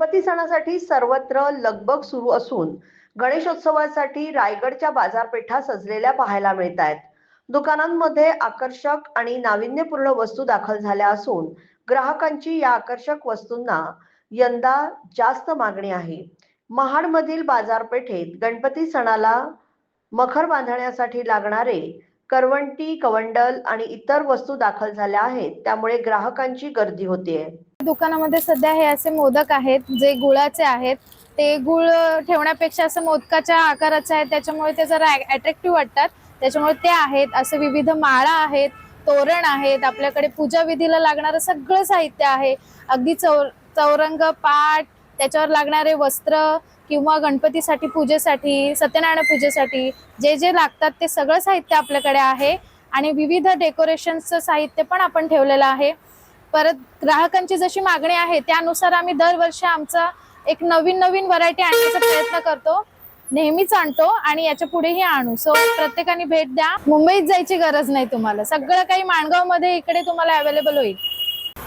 गणपती सणासाठी सर्वत्र लगबग सुरू असून गणेशोत्सवासाठी रायगडच्या बाजारपेठा सजलेल्या पाहायला मिळत आहेत दुकानांमध्ये आकर्षक आणि नाविन्यपूर्ण वस्तू दाखल झाल्या असून ग्राहकांची या आकर्षक वस्तूंना यंदा जास्त मागणी आहे. महाडमधील बाजारपेठेत गणपती सणाला मखर बांधण्यासाठी लागणारे करवंटी कवंडल आणि इतर वस्तू दाखल झाल्या आहेत. त्यामुळे ग्राहकांची गर्दी होतीये दुकानामध्ये सध्या हे असे मोदक आहेत जे गुळाचे आहेत. ते गुळ ठेवण्यापेक्षा असं मोदकाच्या आकाराचे आहेत. त्याच्यामुळे ते जरा अट्रॅक्टिव्ह वाटतात. त्याच्यामुळे ते आहेत. असे विविध माळा आहेत तोरण आहेत. आपल्याकडे पूजा विधीला लागणारं सगळं साहित्य आहे. अगदी चौ चौरंग पाट त्याच्यावर लागणारे वस्त्र किंवा गणपतीसाठी पूजेसाठी सत्यनारायण पूजेसाठी जे जे लागतात ते सगळं साहित्य आपल्याकडे आहे आणि विविध डेकोरेशनचं साहित्य पण आपण ठेवलेलं आहे. परत ग्राहकांची जशी मागणी आहे त्यानुसार आम्ही दरवर्षी आमचा एक नवीन नवीन व्हरायटी आणण्याचा प्रयत्न करतो. नेहमीच आणतो आणि याच्या पुढेही आणू. सो प्रत्येकाने भेट द्या. मुंबईत जायची गरज नाही तुम्हाला. सगळं काही माणगावमध्ये इकडे तुम्हाला अवेलेबल होईल.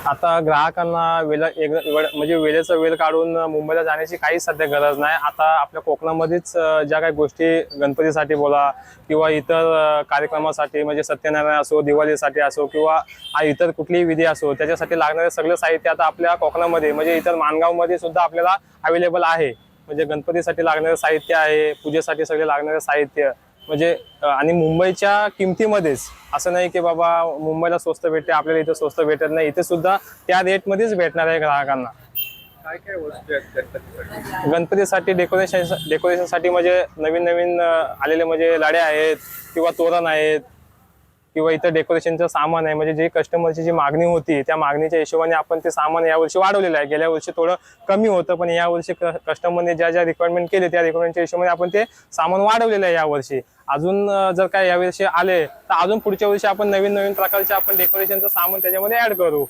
आता ग्राहकांना वेळ एक म्हणजे वेळेचा वेळ काढून मुंबईला जाण्याची काहीच सध्या गरज नाही. आता आपल्या कोकणामध्येच ज्या काही गोष्टी गणपतीसाठी बोला किंवा इतर कार्यक्रमासाठी म्हणजे सत्यनारायण असो दिवाळीसाठी असो किंवा इतर कुठलीही विधी असो त्याच्यासाठी लागणारे सगळं साहित्य आता आपल्या कोकणामध्ये म्हणजे इतर माणगावमध्ये सुद्धा आपल्याला अवेलेबल आहे. म्हणजे गणपतीसाठी लागणारे साहित्य आहे पूजेसाठी सगळे लागणारे साहित्य. म्हणजे आणि मुंबईच्या किमतीमध्येच असं नाही की बाबा मुंबईला स्वस्त भेटते आपल्याला इथं स्वस्त भेटत नाही. इथे सुद्धा त्या रेटमध्येच भेटणार आहे ग्राहकांना. काय काय वस्तू आहेत गणपतीसाठी? गणपतीसाठी डेकोरेशन डेकोरेशनसाठी म्हणजे नवीन नवीन आलेले म्हणजे लाड्या आहेत किंवा तोरण आहेत. किंवा इतर डेकोरेशनचं सामान आहे म्हणजे जे कस्टमरची जी मागणी होती त्या मागणीच्या हिशोबाने आपण ते सामान यावर्षी वाढवलेलं आहे. गेल्या वर्षी थोडं कमी होतं पण यावर्षी कस्टमरने ज्या ज्या रिक्वायरमेंट केले त्या रिक्वायरमेंटच्या हिशोबाने आपण ते सामान वाढवलेलं आहे यावर्षी अजून जर काय यावर्षी आले तर अजून पुढच्या वर्षी आपण नवीन नवीन प्रकारचे आपण डेकोरेशनचं सामान त्याच्यामध्ये ऍड करू.